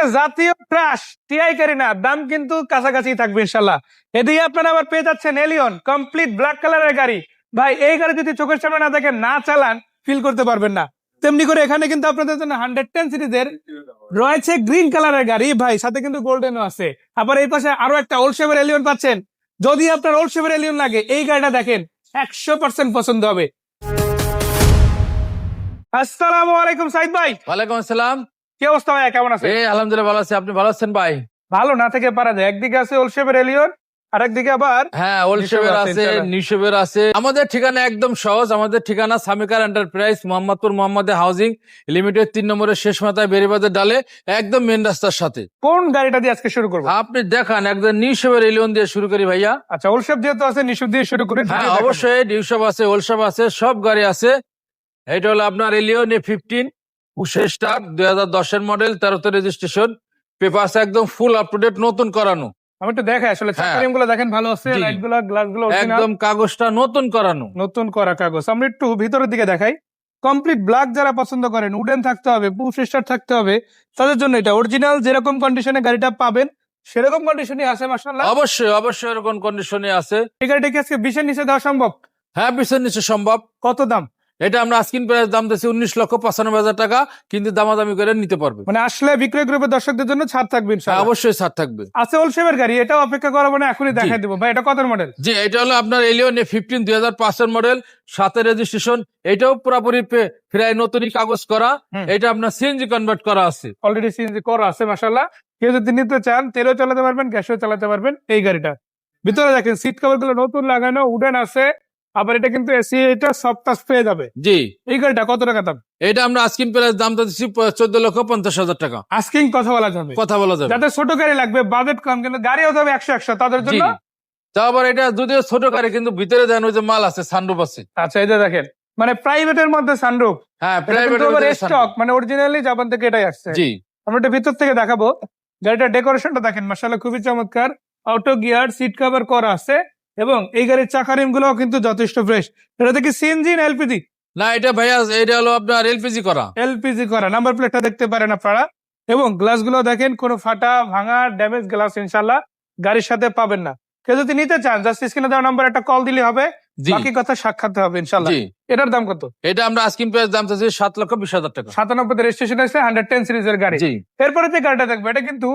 হচ্ছে জাতীয় crush TI Kareena দাম কিন্তু কাছাকাছি থাকবে ইনশাল্লাহ। এদিকে আপনারা আবার পেয়ে যাচ্ছেন এলিয়ন কমপ্লিট ব্ল্যাক কালারের গাড়ি। ভাই, এই গাড়ি যদি চোখের সামনে না দেখেন, না চালান ফিল করতে পারবেন না। তেমনি করে এখানে কিন্তু আপনাদের জন্য হান্ড্রেড টেন সিরিজের রয়েছে গ্রিন কালারের গাড়ি। ভাই, সাথে কিন্তু গোল্ডেনও আছে। আবার এই পাশে আরও একটা ওল্ড শেভের এলিয়ন পাচ্ছেন। যদি আপনার ওল্ড শেভের এলিয়ন লাগে, এই গাড়িটা দেখেন, একশো পার্সেন্ট পছন্দ হবে। আসসালামু আলাইকুম সাইদ ভাই। ওয়ালাইকুম আসসালাম। কি অবস্থা ভাই কেমন আছে এই আলহামদুলিল্লাহ ভালো আছি। আপনি ভালো আছেন ভাই? ভালো না থেকে পারা যায়। একদিকে আছে ওল্ড শেভের এলিয়ন আবার হ্যাঁ নিশোবের আছে, আমাদের ঠিকানা একদম সহজ আমাদের ঠিকানা Samikar enterprise Mohammadpur Mohammad housing limited তিন নম্বরের শেষ মাথায় ডালে একদম মেন রাস্তার সাথে। কোন গাড়িটা দিয়ে আজকে শুরু করব? আপনি দেখান একদম নিউশেভের এলিয়ন দিয়ে শুরু করি ভাইয়া। আচ্ছা ওল্ড শেভ যেহেতু আছে নিশুদ দিয়ে শুরু করি হ্যাঁ অবশ্যই নিউশেভ আছে ওলসেভ আছে সব গাড়ি আছে। এটা হলো আপনার এলিয়ন এ ফিফটিন স্টার দুই হাজার দশের মডেল তেরোতে রেজিস্ট্রেশন পেপার একদম ফুল আপ টু ডেট নতুন করানো। আমি একটু দেখাই আসলে হ্যাঁ। চাকারিমগুলো দেখেন ভালো আছে। লাইটগুলো গ্লাসগুলো একদম কাগজটা নতুন করানো। নতুন করা কাগজ। আমরা একটু ভিতরের দিকে দেখাই। কমপ্লিট ব্ল্যাক যারা পছন্দ করেন উডেন থাকতে হবে পুশ স্টার থাকতে হবে তাদের জন্য এটা অরিজিনাল যেরকম কন্ডিশনে গাড়িটা পাবেন সেরকম কন্ডিশনই আছে মাসাল্লাহ অবশ্যই অবশ্যই এরকম কন্ডিশনে আছে। এই গাড়িটা কি আজকে বিশের নিচে দেওয়া সম্ভব? হ্যাঁ পিছন নিচে সম্ভব। কত দাম? এটা আমরা আস্কিন প্রাইস দাম দিচ্ছি উনিশ লক্ষ পঁচানব্বই হাজার টাকা কিন্তু দামাদামি করে নিতে পারবে। মানে আসলে বিক্রয় গ্রুপের দর্শকদের জন্য ছাড় থাকবে হ্যাঁ, অবশ্যই ছাড় থাকবে। আছে ওল্ড গাড়ি এটাও অপেক্ষা করাবো না এখনই দেখাই দেবো। ভাই এটা কত মডেল জি এটা হলো আপনার এলিয়ন এ ফিফটিন দুই হাজার পাঁচের মডেল সাথে রেজিস্ট্রেশন এটাও পুরোপুরি প্রায় নতুনই কাগজ করা। এটা আপনার সিএনজি কনভার্ট করা আছে। অলরেডি সিএনজি করা আছে মাসাল্লাহ কেউ যদি নিতে চান তেলও চালাতে পারবেন গ্যাসও চালাতে পারবেন এই গাড়িটা। ভিতরে দেখেন সিট কভারগুলো নতুন লাগানো উডেন আছে। আবার এটা কিন্তু এসি এটা সপ্তাহ পেয়ে যাবে। জি। এই গাড়িটা কত টাকা দাম? এটা আমরা আস্কিন প্রাইস দাম দিচ্ছি চোদ্দ লক্ষ পঞ্চাশ হাজার টাকা। আস্কিং কথা বলা যাবে। কথা বলা যাবে। যাদের ছোট গাড়ি লাগবে বাজেট কম কিন্তু গাড়ি হতে হবে একশো একশো তাদের জন্য? তা আবার এটা যদিও ছোট গাড়ি কিন্তু ভিতরে দেন ওই যে মাল আছে সানরুফ আছে। আচ্ছা এই যে দেখেন মানে প্রাইভেটের মধ্যে সানরুফ হ্যাঁ প্রাইভেট প্রাইভেট স্টক মানে অরিজিনালি জাপান থেকে এটাই আসছে। জি। আমরা এটা ভিতর থেকে দেখাবো। গাড়িটার ডেকোরেশনটা দেখেন মাসাল্লাহ খুবই চমৎকার। অটো গিয়ার সিট কভার করা আছে। এবং এই গাড়ির চাকা রিমগুলো কিন্তু যথেষ্ট ফ্রেশ এটা দেখি সিএনজি না এলপিজি না এটা ভাইয়া এটা হলো আপনার এলপিজি করা। এলপিজি করা। নাম্বার প্লেটটা দেখতে পারেন আপনারা। এবং গ্লাসগুলো দেখেন কোনো ফাটা ভাঙা ড্যামেজ গ্লাস ইনশাল্লাহ গাড়ির সাথে পাবেন না। কেউ যদি নিতে চান জাস্ট স্ক্রিনে দেওয়া নাম্বার একটা কল দিলে হবে। বাকি কথা সাক্ষাৎ হবে ইনশাল্লাহ জি। এটার দাম কত? এটা আমরা আস্কিন প্রাইস দাম চাচ্ছি সাত লক্ষ বিশ হাজার টাকা। সাতানব্বই রেজিস্ট্রেশন আছে হান্ড্রেড টেন সিরিজের গাড়ি। জি। এরপরে যে গাড়িটা দেখবে এটা কিন্তু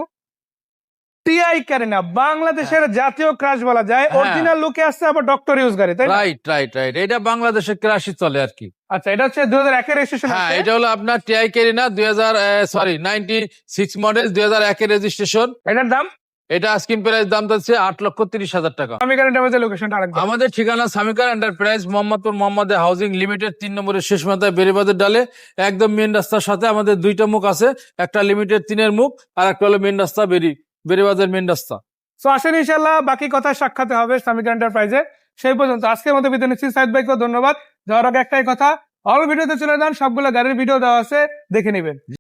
টিআই কারিনা বাংলাদেশের জাতীয় ক্রাশ বলা যায়। হ্যাঁ। অরিজিনাল লুকে আসছে আবার ডক্টর ইউজ গাড়ি তাই রাইট রাইট রাইট এটা বাংলাদেশের ক্রাশি চলে আর কি। আচ্ছা এটা হচ্ছে দুই হাজার একের রেজিস্ট্রেশন হ্যাঁ এটা হলো আপনার টিআই কেরিনা দুই হাজার সরি নাইনটি সিক্স মডেল দুই হাজার একের রেজিস্ট্রেশন এটার দাম? এটা আস্কিন প্রাইস দাম যাচ্ছে আট লক্ষ তিরিশ হাজার টাকা। আমি গাড়িটা লোকেশনটা আমাদের ঠিকানা Samikar enterprise Mohammadpur Mohammad housing limited তিন নম্বরের শেষ মাথায় বেরিবাদের ডালে একদম মেন রাস্তার সাথে আমাদের দুইটা মুখ আছে একটা লিমিটেড তিনের মুখ আর একটা হলো মেন রাস্তা বেরি বেরিবাদের মেন রাস্তা। তো আসেন ইনশাল্লাহ বাকি কথা সাক্ষাতে হবে স্বামী এন্টারপ্রাইজে সেই পর্যন্ত আজকের মতো বিদায় নিচ্ছি। সাইদ ভাইকে ধন্যবাদ। যাওয়ার আগে একটাই কথা অল ভিডিওতে চলে যান, সবগুলো গাড়ির ভিডিও দেওয়া আছে, দেখে নেবেন।